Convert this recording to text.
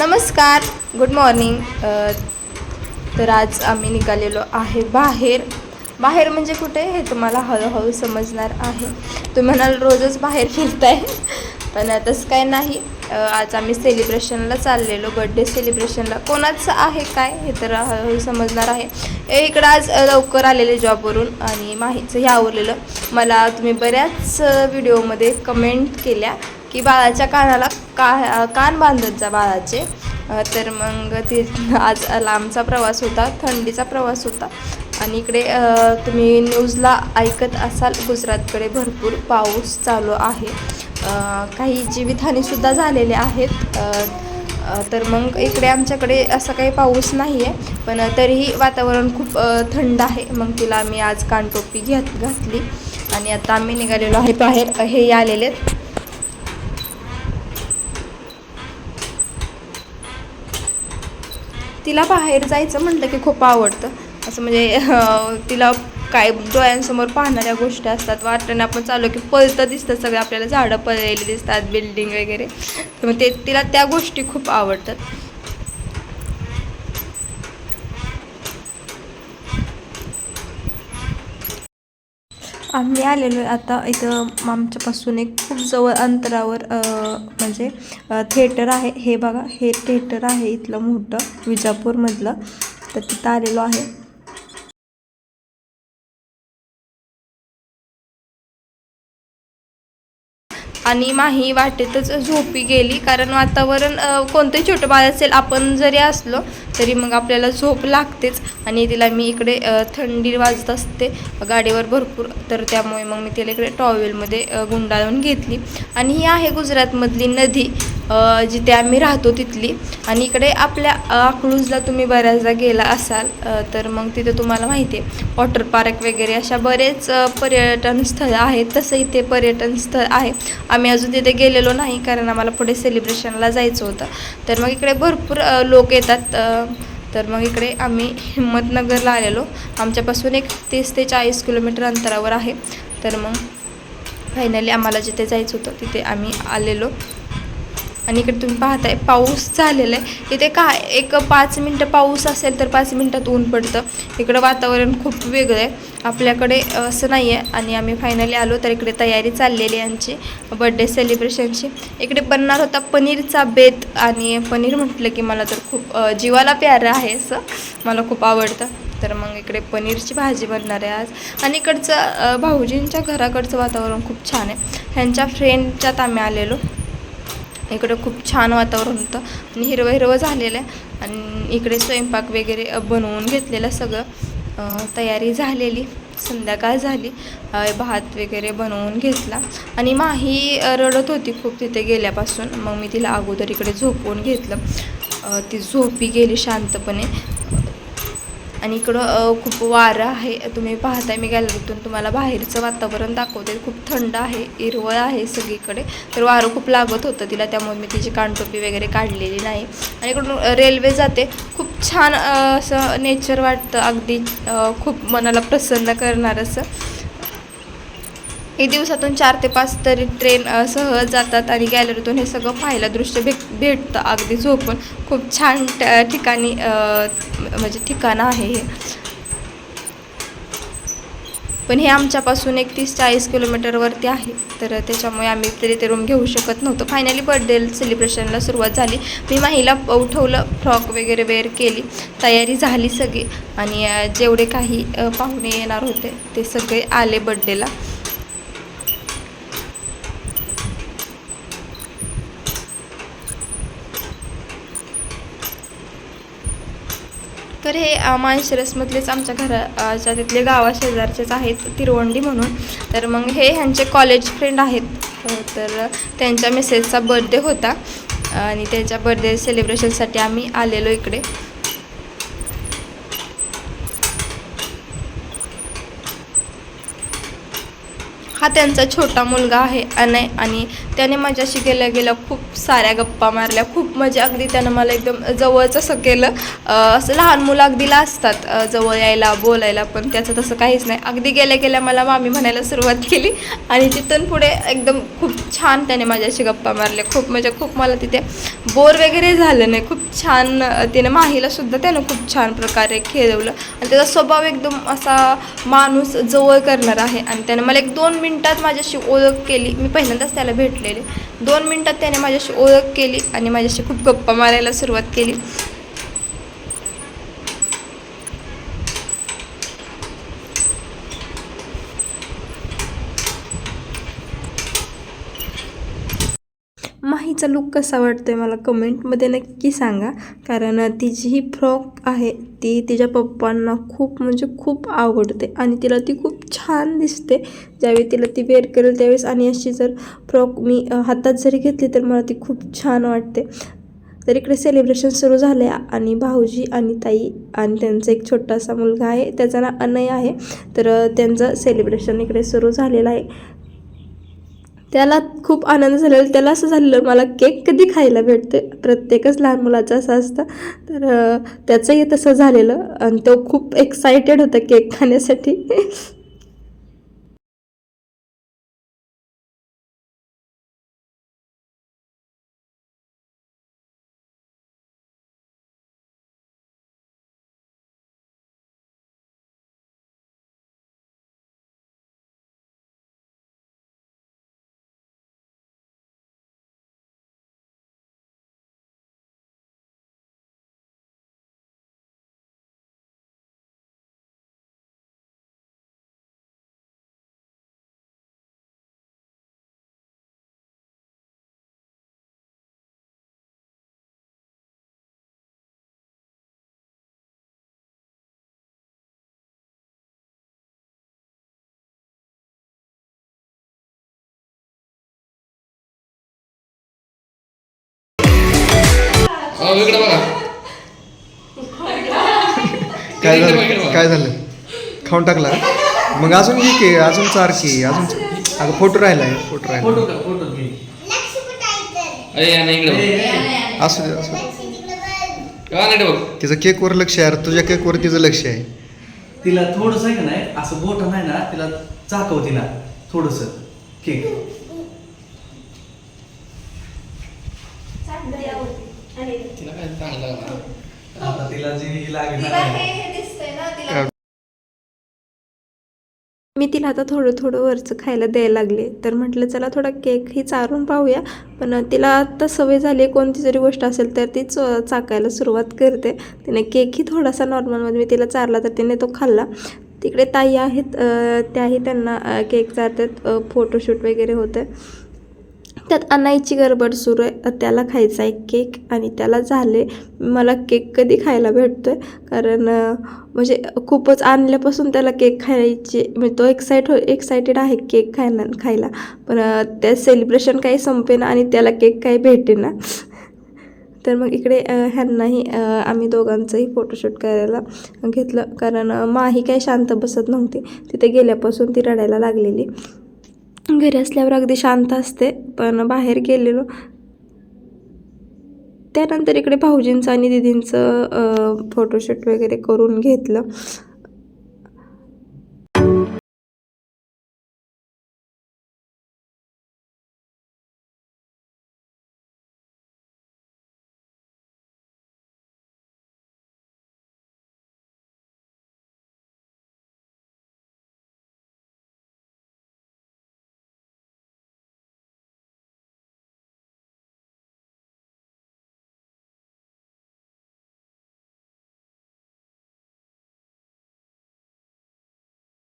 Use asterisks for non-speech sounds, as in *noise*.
नमस्कार good morning तर आज आम्ही निघालेलो आहे बाहेर. बाहेर म्हणजे कुठे हे तुम्हाला हळूहळू समजणार आहे. तुम्ही म्हणाल रोजच बाहेर फिरताय पण तसं काय नाही. आज आम्ही सेलिब्रेशनला चाललेलो बड्डे सेलिब्रेशनला कोणाचं आहे काय हे तर हळूहळू समजणार आहे. इकडं आज लवकर आलेले जॉबवरून आणि माहीचं हे आवडलेलं मला तुम्ही बऱ्याच व्हिडिओमध्ये कमेंट केल्या. की बाळाच्या कानाला का कान बांधत जा बाळाचे. तर मग ते आज लांबचा प्रवास होता थंडीचा प्रवास होता. आणि इकडे तुम्ही न्यूजला ऐकत असाल गुजरातकडे भरपूर पाऊस चालू आहे. काही जीवितहानीसुद्धा झालेले आहेत. तर मग इकडे आमच्याकडे असा काही पाऊस नाही आहे पण तरीही वातावरण खूप थंड आहे. मग तिला आम्ही आज कानटोपी घेत घातली. आणि आता आम्ही निघालेलो आहे बाहेर. हे आलेले आहेत. तिला बाहेर जायचं म्हटलं की खूप आवडतं. असं म्हणजे तिला काय डोळ्यांसमोर पाहणाऱ्या गोष्टी असतात. वाटणं आपण चालू की पळतं दिसतं सगळं आपल्याला झाडं पळलेली दिसतात बिल्डिंग वगैरे. तर मग ते तिला त्या गोष्टी खूप आवडतात. आम्ही आलेलो आहे आता इथं आमच्यापासून एक खूप जवळ अंतरावर म्हणजे थिएटर आहे. हे बघा हे थिएटर आहे इथलं मोठं विजापूरमधलं. तर तिथं आलेलो आहे. आणि माही वाटेतच झोपी गेली. कारण वातावरण कोणतंही छोटं बाळ असेल आपण जरी असलो तरी मग आपल्याला झोप लागतेच. आणि तिला मी इकडे थंडी वाजत असते गाडीवर भरपूर. तर त्यामुळे मग मी तिला इकडे टॉवेलमध्ये गुंडाळून घेतली. आणि ही आहे गुजरातमधली नदी. जिथे आम्ही राहतो तिथली. आणि इकडे आपल्या अ, अकलूजला तुम्ही बऱ्याचदा गेला असाल तर मग तिथे तुम्हाला माहिती आहे वॉटर पार्क वगैरे अशा बरेच पर्यटन स्थळं आहेत. तसं इथे पर्यटन स्थळ आहे. आम्ही अजून तिथे गेलेलो नाही कारण आम्हाला पुढे सेलिब्रेशनला जायचं होतं. तर मग इकडे भरपूर लोक येतात तर मग इकडे आम्ही हिंमतनगरला आलेलो. आमच्यापासून एक तीस ते चाळीस किलोमीटर अंतरावर आहे. तर मग फायनली आम्हाला जिथे जायचं होतं तिथे आम्ही आलेलो. आणि इकडे तुम्ही पाहताय पाऊस झालेला आहे. इथे काय एक पाच मिनटं पाऊस असेल तर पाच मिनटात ऊन पडतं. इकडं वातावरण खूप वेगळं आहे. आपल्याकडे असं नाही आहे आणि आम्ही फायनली आलो तर इकडे तयारी चाललेली आहे आमची बड्डे सेलिब्रेशनची इकडे बनणार होता पनीरचा बेत आणि पनीर म्हटलं की मला तर खूप जीवाला प्यारं आहे असं. मला खूप आवडतं. तर मग इकडे पनीरची भाजी बनणार आहे आज. आणि इकडचं भाऊजींच्या घराकडचं वातावरण खूप छान आहे. ह्यांच्या फ्रेंडच्यात आम्ही आलेलो. इकडं खूप छान वातावरण होतं. आणि हिरवं हिरवं झालेलं आहे. आणि इकडे स्वयंपाक वगैरे बनवून घेतलेलं सगळं तयारी झालेली संध्याकाळ झाली. भात वगैरे बनवून घेतला. आणि माही रडत होती खूप तिथे गेल्यापासून. मग मी तिला अगोदर इकडे झोपवून घेतलं. ती झोपी गेली शांतपणे. आणि इकडं खूप वारं आहे. तुम्ही पाहताय मी गॅलरीतून तुम्हाला बाहेरचं वातावरण दाखवते. खूप थंड आहे हिरवळ आहे सगळीकडे. तर वारं खूप लागत होतं तिला त्यामुळे मी तिची कानटोपी वगैरे काढलेली नाही. आणि इकडून रेल्वे जाते. खूप छान असं नेचर वाटतं. अगदी खूप मनाला प्रसन्न करणार असं. एक दिवसातून चार ते पाच तरी ट्रेन सहज जातात आणि गॅलरीतून हे सगळं पाहायला दृश्य भेट भेटतं. अगदी झोपून. खूप छान ठिकाणी म्हणजे ठिकाणं आहे हे. पण हे आमच्यापासून एक तीस चाळीस किलोमीटरवरती आहे. तर त्याच्यामुळे आम्ही तरी ते रूम घेऊ शकत नव्हतो. फायनली बर्थडे सेलिब्रेशनला सुरुवात झाली. मी माहीला उठवलं फ्रॉक वगैरे वेअर केली. तयारी झाली सगळी. आणि जेवढे काही पाहुणे येणार होते ते सगळे आले बड्डेला तर हे अ, आमच्या घराच्या तिथले गावा शेजारचेच आहेत तिरवंडी म्हणून. तर मग हे ह्यांचे कॉलेज फ्रेंड आहेत. तर त्यांच्या मेसेजचा बर्थडे होता. आणि त्यांच्या बर्थडे सेलिब्रेशनसाठी आम्ही आलेलो इकडे. हा त्यांचा छोटा मुलगा आहे अनय आणि त्याने माझ्याशी गेल्या गेल्या खूप साऱ्या गप्पा मारल्या. खूप म्हणजे अगदी त्यानं मला एकदम जवळच असं केलं. असं लहान मुलं अगदीला असतात जवळ यायला बोलायला पण त्याचं तसं काहीच नाही. अगदी गेल्या गेल्या मला मामी म्हणायला सुरुवात केली आणि तिथून पुढे एकदम खूप छान त्याने माझ्याशी गप्पा मारल्या. खूप म्हणजे खूप मला तिथे बोर वगैरे झालं नाही. खूप छान तिने माहीलासुद्धा त्यानं खूप छान प्रकारे खेळवलं. आणि त्याचा स्वभाव एकदम असा माणूस जवळ करणार आहे. आणि त्याने मला एक दोन मिनिट मिनटात माझ्याशी ओळख केली. मी पहिल्यांदाच त्याला भेटलेले. दोन मिनटात त्याने माझ्याशी ओळख केली आणि माझ्याशी खूप गप्पा मारायला सुरुवात केली. तिचा लुक कसा वाटतोय मला कमेंटमध्ये नक्की सांगा. कारण तिची ही फ्रॉक आहे ती तिच्या पप्पांना खूप म्हणजे खूप आवडते आणि तिला ती खूप छान दिसते. ज्यावेळी तिला ती वेअर करेल त्यावेळेस आणि अशी जर फ्रॉक मी हातात जरी घेतली तर मला ती खूप छान वाटते. तर इकडे सेलिब्रेशन सुरू झाले आणि भाऊजी आणि ताई आणि त्यांचा एक छोटासा मुलगा आहे त्याचं नाव अनय आहे. तर त्यांचं सेलिब्रेशन इकडे सुरू झालेलं आहे. त्याला खूप आनंद झालेला त्याला असं झालेलं मला केक कधी खायला भेटते प्रत्येकच लहान मुलाचं असं असतं. तर त्याचंही तसं झालेलं. आणि तो खूप एक्सायटेड होता केक खाण्यासाठी. *laughs* अहो, इकडे बघा. काय झालं. काय झालं? खाऊन टाकला? मग अजून घे की अजून चार की अजून अगं फोटो राहिलाय फोटो राहिला फोटो का फोटो घे. अरे या ना इकडे बघ. असू दे असू दे. तिचं केकवर लक्ष आहे अरे तुझ्या केकवर तिचं लक्ष आहे. तिला थोडस आहे का नाही असं बोट नाही ना तिला चाकव तिला थोडस केक तिला काय चांगलं लागलं. आता तिला जी ही लागेल ना मी तिला आता थोडं थोडं वरचं खायला द्यायला लागले. तर म्हटलं चला थोडा केक ही चारून पाहूया. पण तिला आता सवय झाली आहे कोणती जरी गोष्ट असेल तर ती चो चाकायला सुरुवात करते. तिने केकही थोडासा नॉर्मलमध्ये मी तिला चारला तर तिने तो खाल्ला. तिकडे ताई आहेत त्याही त्यांना केक चारतात फोटोशूट वगैरे होतं. त्यात अनाईची गडबड सुरू आहे. त्याला खायचा आहे केक आणि त्याला झाले. मला केक कधी खायला भेटतो आहे कारण म्हणजे खूपच आणल्यापासून त्याला केक खायचे म्हणजे तो एक्साइट हो एक्सायटेड आहे केक खायला खायला. पण त्या सेलिब्रेशन काही संपेना आणि त्याला केक काही भेटेना तर मग इकडे ह्यांनाही आम्ही दोघांचंही फोटोशूट करायला घेतलं. कारण माही काही शांत बसत नव्हती. तिथे गेल्यापासून ती रडायला लागलेली. घरी असल्यावर अगदी शांत असते पण बाहेर गेलेलो. त्यानंतर इकडे भाऊजींचं आणि दिदींचं फोटोशूट वगैरे करून घेतलं.